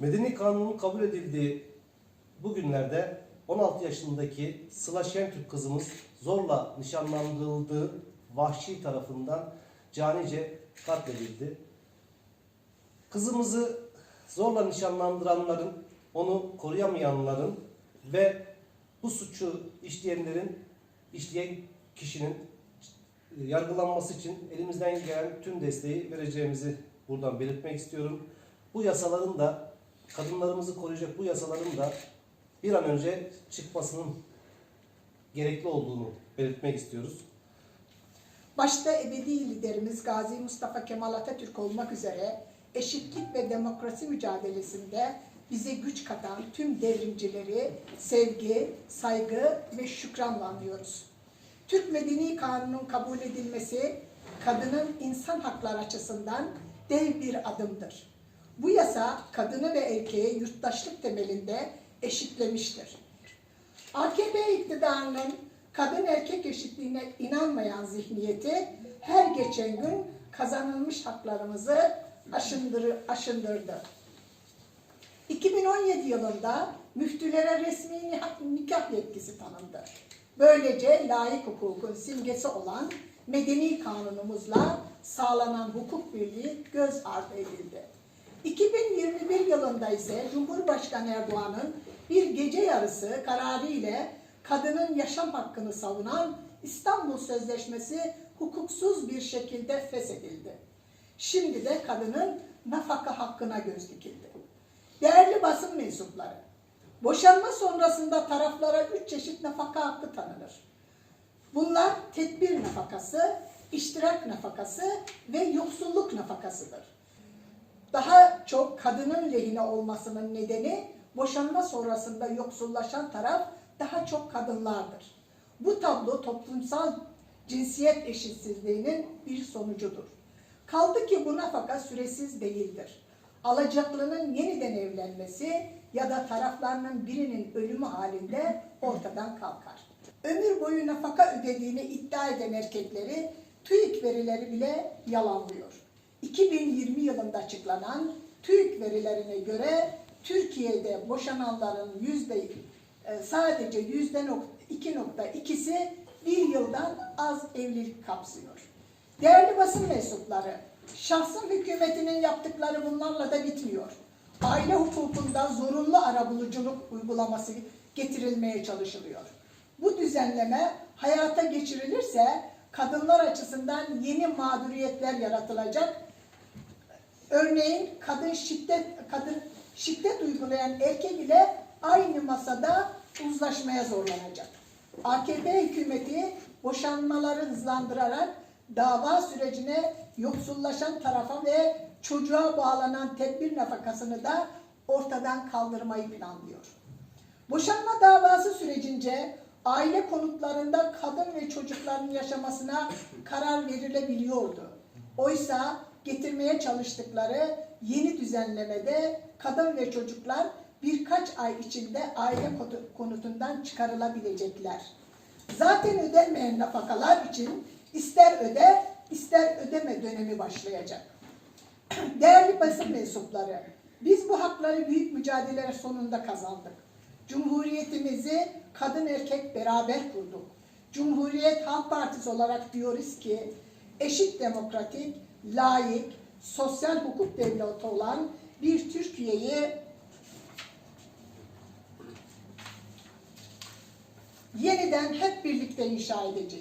Medeni kanunun kabul edildiği bu günlerde 16 yaşındaki Sıla Şentürk kızımız zorla nişanlandırıldığı vahşi tarafından canice katledildi. Kızımızı zorla nişanlandıranların, onu koruyamayanların ve bu suçu işleyenlerin, işleyen kişinin yargılanması için elimizden gelen tüm desteği vereceğimizi buradan belirtmek istiyorum. Bu yasaların da kadınlarımızı koruyacak bu yasaların da bir an önce çıkmasının gerekli olduğunu belirtmek istiyoruz. Başta ebedi liderimiz Gazi Mustafa Kemal Atatürk olmak üzere eşitlik ve demokrasi mücadelesinde bize güç katan tüm devrimcileri sevgi, saygı ve şükranla anıyoruz. Türk Medeni Kanunu'nun kabul edilmesi kadının insan hakları açısından dev bir adımdır. Bu yasa kadını ve erkeği yurttaşlık temelinde eşitlemiştir. AKP iktidarının kadın erkek eşitliğine inanmayan zihniyeti her geçen gün kazanılmış haklarımızı aşındır, aşındırdı. 2017 yılında müftülere resmi nikah- yetkisi tanındı. Böylece layık hukukun simgesi olan medeni kanunumuzla sağlanan hukuk birliği göz ardı edildi. 2021 yılında ise Cumhurbaşkanı Erdoğan'ın bir gece yarısı kararı ile kadının yaşam hakkını savunan İstanbul Sözleşmesi hukuksuz bir şekilde feshedildi. Şimdi de kadının nafaka hakkına göz dikildi. Değerli basın mensupları, boşanma sonrasında taraflara üç çeşit nafaka hakkı tanınır. Bunlar tedbir nafakası, iştirak nafakası ve yoksulluk nafakasıdır. Daha çok kadının lehine olmasının nedeni boşanma sonrasında yoksullaşan taraf daha çok kadınlardır. Bu tablo toplumsal cinsiyet eşitsizliğinin bir sonucudur. Kaldı ki bu nafaka süresiz değildir. Alacaklının yeniden evlenmesi ya da taraflarının birinin ölümü halinde ortadan kalkar. Ömür boyu nafaka ödediğini iddia eden erkekleri TÜİK verileri bile yalanlıyor. 2020 yılında açıklanan TÜİK verilerine göre Türkiye'de boşananların yüzde e, sadece yüzde nok- 2.2'si bir yıldan az evlilik kapsıyor. Değerli basın mensupları, şahsın hükümetinin yaptıkları bunlarla da bitmiyor. Aile hukukunda zorunlu arabuluculuk uygulaması getirilmeye çalışılıyor. Bu düzenleme hayata geçirilirse kadınlar açısından yeni mağduriyetler yaratılacak Örneğin kadın şiddet kadın şiddet uygulayan erkek ile aynı masada uzlaşmaya zorlanacak. AKP hükümeti boşanmaları hızlandırarak dava sürecine yoksullaşan tarafa ve çocuğa bağlanan tedbir nafakasını da ortadan kaldırmayı planlıyor. Boşanma davası sürecince aile konutlarında kadın ve çocukların yaşamasına karar verilebiliyordu. Oysa getirmeye çalıştıkları yeni düzenlemede kadın ve çocuklar birkaç ay içinde aile konutundan çıkarılabilecekler. Zaten ödenmeyen nafakalar için ister öde ister ödeme dönemi başlayacak. Değerli basın mensupları, biz bu hakları büyük mücadeleler sonunda kazandık. Cumhuriyetimizi kadın erkek beraber kurduk. Cumhuriyet Halk Partisi olarak diyoruz ki eşit demokratik, layık, sosyal hukuk devleti olan bir Türkiye'yi yeniden hep birlikte inşa edeceğiz.